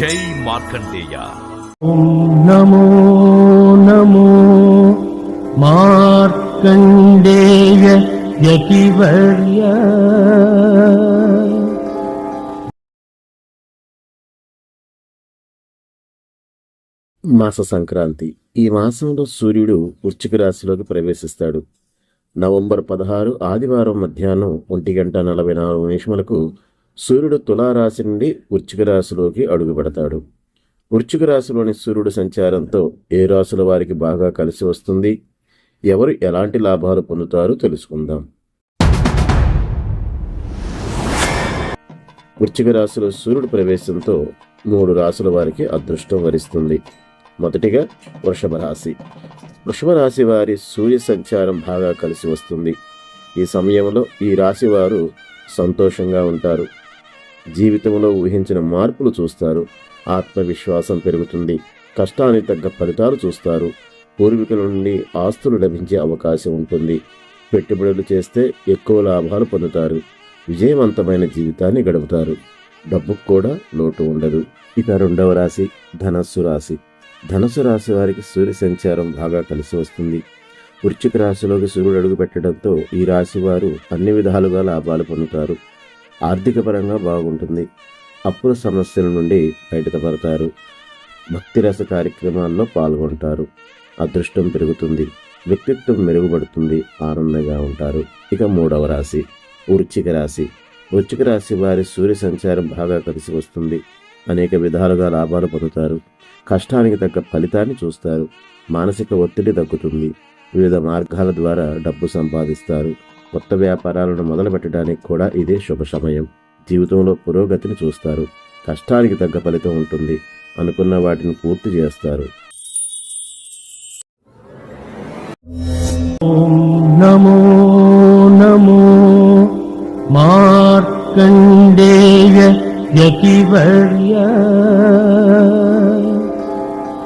జై మార్కండేయ. నమో నమో మార్కండేయ యతివర్య మాస సంక్రాంతి ఈ మాసంలో సూర్యుడు వృచ్చిక రాశిలోకి ప్రవేశిస్తాడు. నవంబర్ పదహారు ఆదివారం మధ్యాహ్నం ఒంటి గంట నలభై నాలుగు నిమిషములకు సూర్యుడు తులారాశి నుండి వృచ్చిక రాశిలోకి అడుగుపెడతాడు. వృచ్చిక రాశిలోని సూర్యుడు సంచారంతో ఏ రాశుల వారికి బాగా కలిసి వస్తుంది? ఎవరు ఎలాంటి లాభాలు పొందుతారో తెలుసుకుందాం. వృచ్చిక రాశిలో సూర్యుడు ప్రవేశంతో మూడు రాశుల వారికి అదృష్టం వరిస్తుంది. మొదటిగా వృషభ రాశి. వృషభ రాశి వారి సూర్య సంచారం బాగా కలిసి వస్తుంది. ఈ సమయంలో ఈ రాశి వారు సంతోషంగా ఉంటారు. జీవితంలో ఊహించిన మార్పులు చూస్తారు. ఆత్మవిశ్వాసం పెరుగుతుంది. కష్టానికి తగ్గ ఫలితాలు చూస్తారు. పూర్వీకుల నుండి ఆస్తులు లభించే అవకాశం ఉంటుంది. పెట్టుబడులు చేస్తే ఎక్కువ లాభాలు పొందుతారు. విజయవంతమైన జీవితాన్ని గడుపుతారు. డబ్బుకు కూడా లోటు ఉండదు. ఇక రెండవ రాశి ధనస్సు రాశి. ధనస్సు రాశి వారికి సూర్య సంచారం బాగా కలిసి వస్తుంది. వృశ్చిక రాశిలోకి సూర్యుడు అడుగు పెట్టడంతో ఈ రాశి వారు అన్ని విధాలుగా లాభాలు పొందుతారు. ఆర్థికపరంగా బాగుంటుంది. అప్పుల సమస్యల నుండి బయటపడతారు. భక్తిరస కార్యక్రమాల్లో పాల్గొంటారు. అదృష్టం పెరుగుతుంది. వ్యక్తిత్వం మెరుగుపడుతుంది. ఆనందంగా ఉంటారు. ఇక మూడవ రాశి వృచ్చిక రాశి. వృచ్చిక రాశి వారి సూర్య సంచారం బాగా కలిసి వస్తుంది. అనేక విధాలుగా లాభాలు పొందుతారు. కష్టానికి తగ్గ ఫలితాన్ని చూస్తారు. మానసిక ఒత్తిడి తగ్గుతుంది. వివిధ మార్గాల ద్వారా డబ్బు సంపాదిస్తారు. కొత్త వ్యాపారాలను మొదలుపెట్టడానికి కూడా ఇదే శుభ సమయం. జీవితంలో పురోగతిని చూస్తారు. కష్టానికి తగ్గ ఫలితం ఉంటుంది. అనుకున్న వాటిని పూర్తి చేస్తారు. నమో నమో మార్కండేయ